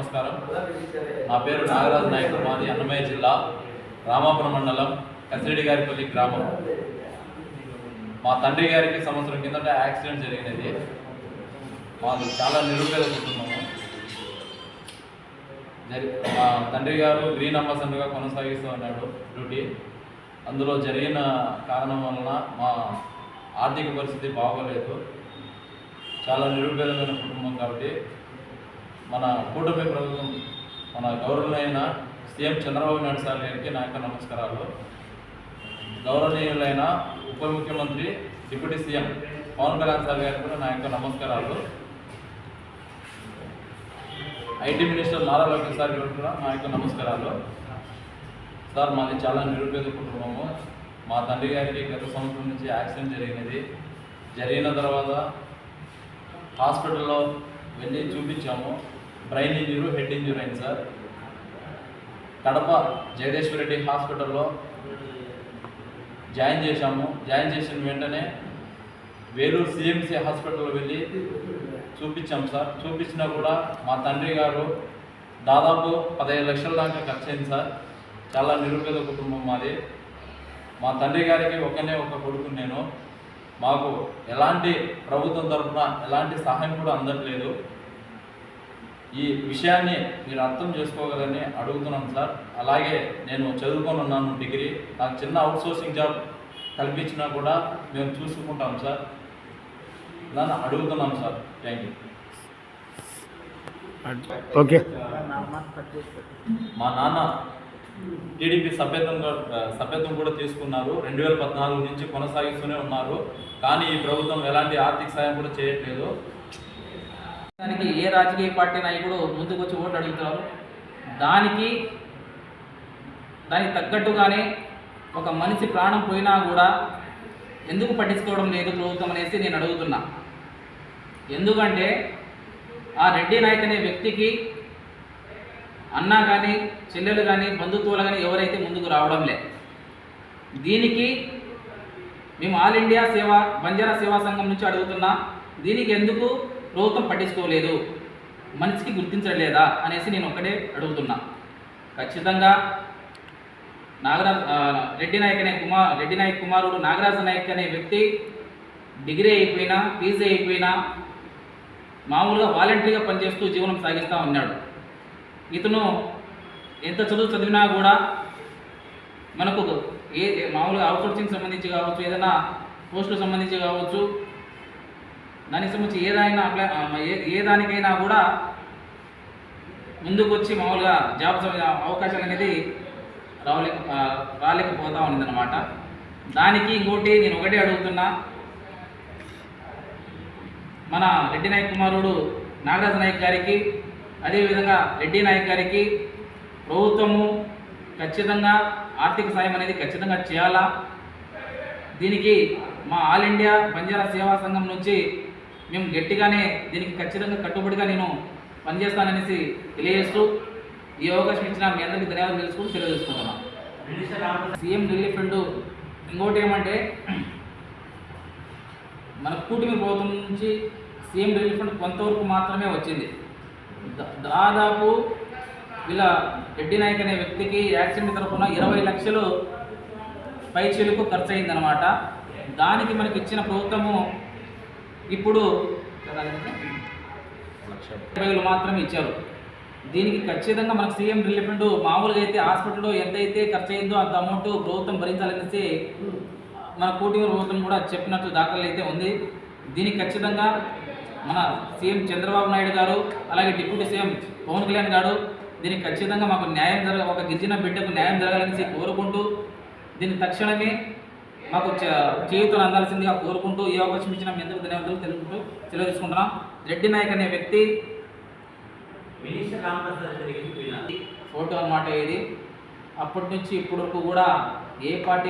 నమస్కారం. నా పేరు నాగరాజు నాయక్ మాది అన్నమయ్య జిల్లా రామాపురం మండలం కసిరెడ్డి గారిపల్లి గ్రామం. మా తండ్రి గారికి సంవత్సరం కిందట యాక్సిడెంట్ జరిగినది. మాకు చాలా నిరుపేద కుటుంబము జరి మా తండ్రి గారు గ్రీన్ అంబాసడర్గా కొనసాగిస్తూ ఉన్నాడు డ్యూటీ. అందులో జరిగిన కారణం వలన మా ఆర్థిక పరిస్థితి బాగోలేదు. చాలా నిరుపేదమైన కుటుంబం కాబట్టి మన కూటమి ప్రభుత్వం మన గౌరవులైన సీఎం చంద్రబాబు నాయుడు సార్ గారికి నా యొక్క నమస్కారాలు. గౌరవనీయులైన ఉప ముఖ్యమంత్రి deputy CM Pawan Kalyan sir గారికి కూడా నా యొక్క నమస్కారాలు. IT minister Nara Lokesh sir గారికి కూడా నా యొక్క నమస్కారాలు. సార్ మాది చాలా నిరుపేద కుటుంబము. మా తండ్రి గారికి గత సంవత్సరం నుంచి యాక్సిడెంట్ జరిగినది. జరిగిన తర్వాత హాస్పిటల్లో వెళ్ళి చూపించాము. బ్రెయిన్ ఇంజురీ హెడ్ ఇంజురీ అయింది సార్. కడప జగదీశ్వర రెడ్డి హాస్పిటల్లో జాయిన్ చేశాము. జాయిన్ చేసిన వెంటనే వేలూరు సిఎంసి హాస్పిటల్లో వెళ్ళి చూపించాం సార్. చూపించినా కూడా మా తండ్రి గారు దాదాపు పదహైదు లక్షల దాకా ఖర్చు అయింది సార్. చాలా నిరుపేద కుటుంబం మాది. మా తండ్రి గారికి ఒకనే ఒక కొడుకు నేను. మాకు ఎలాంటి ప్రభుత్వం తరఫున ఎలాంటి సహాయం కూడా అందట్లేదు. ఈ విషయాన్ని మీరు అర్థం చేసుకోగలని అడుగుతున్నాం సార్. అలాగే నేను చదువుకొని ఉన్నాను డిగ్రీ. నాకు చిన్న అవుట్ సోర్సింగ్ జాబ్ కల్పించినా కూడా మేము చూసుకుంటాం సార్. దాన్ని అడుగుతున్నాం సార్. Thank you. ఓకే. మా నాన్న టీడీపీ సభ్యత్వం సభ్యత్వం కూడా తీసుకున్నారు. రెండు వేల పద్నాలుగు నుంచి కొనసాగిస్తూనే ఉన్నారు. కానీ ఈ ప్రభుత్వం ఎలాంటి ఆర్థిక సాయం కూడా చేయట్లేదు. దానికి ఏ రాజకీయ పార్టీ నాయకుడు ముందుకు వచ్చి ఓట్లు అడుగుతున్నారు దానికి దానికి తగ్గట్టుగానే ఒక మనిషి ప్రాణం పోయినా కూడా ఎందుకు పట్టించుకోవడం లేదు ప్రభుత్వం అనేసి నేను అడుగుతున్నా. ఎందుకంటే ఆ రెడ్డి నాయక్ అనే వ్యక్తికి అన్న కానీ చెల్లెలు కానీ బంధుత్వాలు కానీ ఎవరైతే ముందుకు రావడం లే దీనికి మేము ఆల్ ఇండియా సేవ బంజారా సేవా సంఘం నుంచి అడుగుతున్నా దీనికి ఎందుకు ప్రభుత్వం పట్టించుకోలేదు. మనిషికి గుర్తించలేదా అనేసి నేను ఒక్కడే అడుగుతున్నా. ఖచ్చితంగా నాగరాజ్ రెడ్డి నాయక్ అనే కుమార్ రెడ్డి నాయక్ కుమారుడు నాగరాజు నాయక్ అనే వ్యక్తి డిగ్రీ అయిపోయినా పీజీ అయిపోయినా మామూలుగా వాలంటరీగా పనిచేస్తూ జీవనం సాగిస్తూ ఉన్నాడు. ఇతను ఎంత చదువు చదివినా కూడా మనకు ఏ ఏ- మామూలుగా అవుట్సోర్సింగ్ సంబంధించి కావచ్చు ఏదైనా పోస్టులకు సంబంధించి కావచ్చు దానికి సంబంధించి ఏదైనా అప్లై ఏ ఏ దానికైనా కూడా ముందుకు వచ్చి మామూలుగా జాబ్ అవకాశాలు అనేది రావలేక రాలేకపోతూ రాలేకపోతా ఉన్నదన్నమాట దానికి ఇంకోటి నేను ఒకటే అడుగుతున్నా. మన రెడ్డి నాయక్ కుమారుడు నాగరాజ నాయక్ గారికి అదేవిధంగా రెడ్డి నాయక్ గారికి ప్రభుత్వము ఖచ్చితంగా ఆర్థిక సాయం అనేది ఖచ్చితంగా చేయాలా? దీనికి మా ఆల్ ఇండియా బంజారా సేవా సంఘం నుంచి మేము గట్టిగానే దీనికి ఖచ్చితంగా కట్టుబడిగా నేను పనిచేస్తాననేసి తెలియజేస్తూ ఈ అవకాశం ఇచ్చిన మీ అందరికీ ధన్యవాదాలు తెలుసుకుని తెలియజేసుకుంటున్నాను సీఎం రిలీఫ్ ఫండ్ ఇంకోటి ఏమంటే మన కూటమి ప్రభుత్వం నుంచి సీఎం రిలీఫ్ ఫండ్ కొంతవరకు మాత్రమే వచ్చింది. దాదాపు ఇలా రెడ్డి నాయక్ అనే వ్యక్తికి యాక్సిడెంట్ తరఫున ఇరవై లక్షలు పైచీలకు ఖర్చు అయిందనమాట దానికి మనకి ఇచ్చిన ప్రభుత్వము ఇప్పుడు ఇరవై మాత్రమే ఇచ్చారు. దీనికి ఖచ్చితంగా మనకు సీఎం రిలీఫ్ ఫండ్ మామూలుగా అయితే హాస్పిటల్లో ఎంతైతే ఖర్చు అయిందో అంత అమౌంట్ ప్రభుత్వం భరించాలనేసి మన కూటమి ప్రభుత్వం కూడా చెప్పినట్టు దాఖలు అయితే ఉంది. దీనికి ఖచ్చితంగా మన సీఎం చంద్రబాబు నాయుడు గారు అలాగే డిప్యూటీ సీఎం పవన్ కళ్యాణ్ గారు దీనికి ఖచ్చితంగా మాకు న్యాయం జరగ ఒక గిరిజన బిడ్డకు న్యాయం జరగాలనేసి కోరుకుంటూ దీన్ని తక్షణమే మాకు చేయుతను అందాల్సిందిగా కోరుకుంటూ ఈ అవకాశం ఇచ్చిన మీ అందరికీ ధన్యవాదాలు తెలుపుకుంటూ సెలవు తీసుకుంటున్నాం రెడ్డి నాయక్ అనే వ్యక్తి ఫోటో అన్నమాట ఇది. అప్పటి నుంచి ఇప్పటి వరకు కూడా ఏ పార్టీ